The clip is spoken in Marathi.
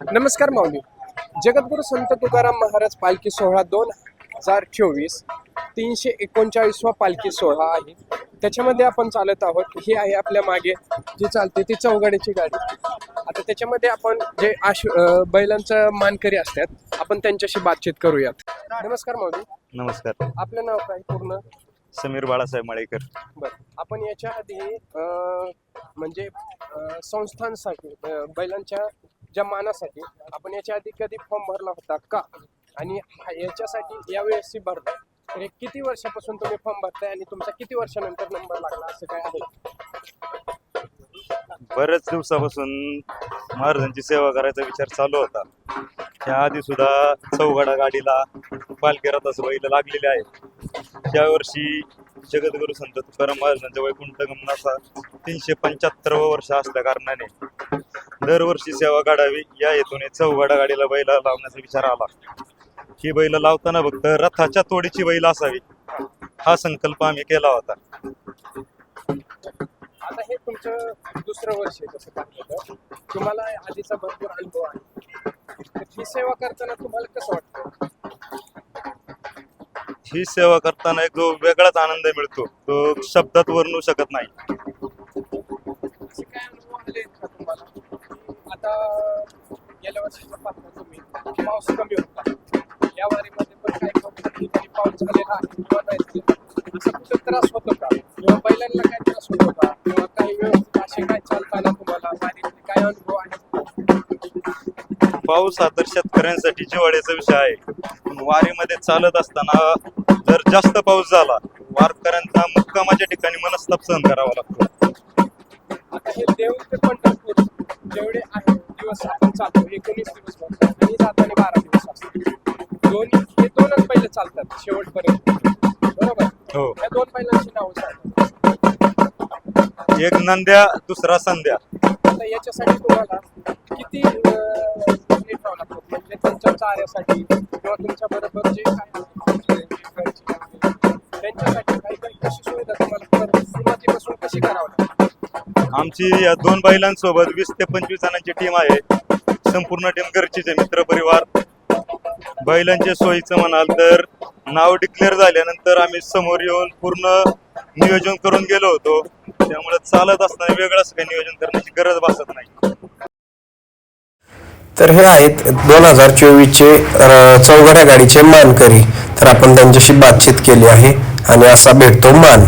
नमस्कार माऊली. जगद्गुरु संत तुकाराम महाराज पालखी सोहळा दोन हजार चोवीस तीनशे एकोणचाळीसवा पालखी सोहळा आहे. त्याच्यामध्ये आपण चालत आहोत. ही आहे आपल्या मागे जी चालते ती चौगाडीची गाडी. आता त्याच्यामध्ये आपण जे आश बैलांचं मानकरी असतात आपण त्यांच्याशी बातचीत करूयात. नमस्कार माऊली. नमस्कार. आपलं नाव काय? पूर्ण? समीर बाळासाहेब मळेकर. बरं. आपण याच्या आधी अं, म्हणजे अं, संस्थांसाठी अं, बैलांच्या ज्या मानासाठी आपण याच्या आधी कधी फॉर्म भरला होता का? आणि याच्यासाठी यावेळेस भरला. तर किती वर्षापासून तुम्ही फॉर्म भरताय आणि तुमचा किती वर्षानंतर नंबर लागला असं काय आहे? बऱ्याच दिवसापासून महाराजांची सेवा करायचा विचार चालू होता. त्याआधी सुद्धा चौघडा गाडीला पालखी रथास बैल लागलेले आहेत त्या वर्षी जगद्गुरु संत तुकाराम महाराजांच्या वैकुंठ गमनाचा तीनशे पंच्याहत्तरावं वर्ष असल्या कारणाने दरवर्षी सेवा काढावी. या हेतूने चौघडा गाडीला बैल लावण्याचा विचार आला. ही बैल लावताना फक्त रथाच्या तोडीची बैल असावी हा संकल्प आम्ही केला होता. आता हे तुमचं दुसरं वर्ष आहे पाहिलं तुम्हाला आधीचा भरपूर अनुभव आहे. ही सेवा करताना तुम्हाला कसं वाटतं? ही सेवा करताना एक जो वेगळाच आनंद मिळतो तो शब्दात वर्णू शकत नाही असे काय अनुभव आले का तुम्हाला आता गेल्या वर्षीचा पाहता तुम्ही पाऊस कमी होता? या वारीमध्ये पण काही ठिकाणी पाऊस झालेला आहे. किंवा नाही. असा कुठे त्रास होतो का? किंवा बैलांना काय त्रास होतो का? किंवा काही व्यवस्थित असे काय चालताना तुम्हाला वारीमध्ये काय अनुभव आहे? पाऊस हा तर शेतकऱ्यांसाठी जिवाळ्याचा विषय आहे. वारीमध्ये चालत असताना जर जास्त पाऊस झाला वारकऱ्यांचा मुक्कामाच्या ठिकाणी मनस्ताप सहन करावा लागतो. आता हे देव ते पंढरपूर जेवढे आहे दिवस आपण चालतो एकोणीस दिवस म्हणतो आणि जाताना बारा दिवस असतात दोन्ही हे दोनच पहिले चालतात शेवटपर्यंत बरोबर हो या दोन बैलांची नावं सांगा एक नंद्या दुसरा संध्या. आता याच्यासाठी तुम्हाला किती अं, हे ठेवावं लागतं? म्हणजे त्यांच्या चाऱ्यासाठी किंवा तुमच्या बरोबर जे काय आहे, त्यांच्यासाठी काही काही कशी सुविधा तुम्हाला कर- सुरुवातीपासून कशी करावं लागते? आमची या दोन बैलांसोबत वीस ते पंचवीस जणांची टीम आहे. संपूर्ण टीम घरचीच मित्र परिवार बैलांच्या सोयीचं म्हणाल तर नाव डिक्लेअर झाल्यानंतर आम्ही समोर येऊन पूर्ण नियोजन करून गेलो होतो. त्यामुळे चालत असताना वेगळंच काही नियोजन करण्याची गरज भासत नाही. तर हे आहेत दोन हजार चोवीसचे चौघड्या गाडीचे मानकरी. तर आपण त्यांच्याशी बातचीत केली आहे आणि असा भेटतो मान.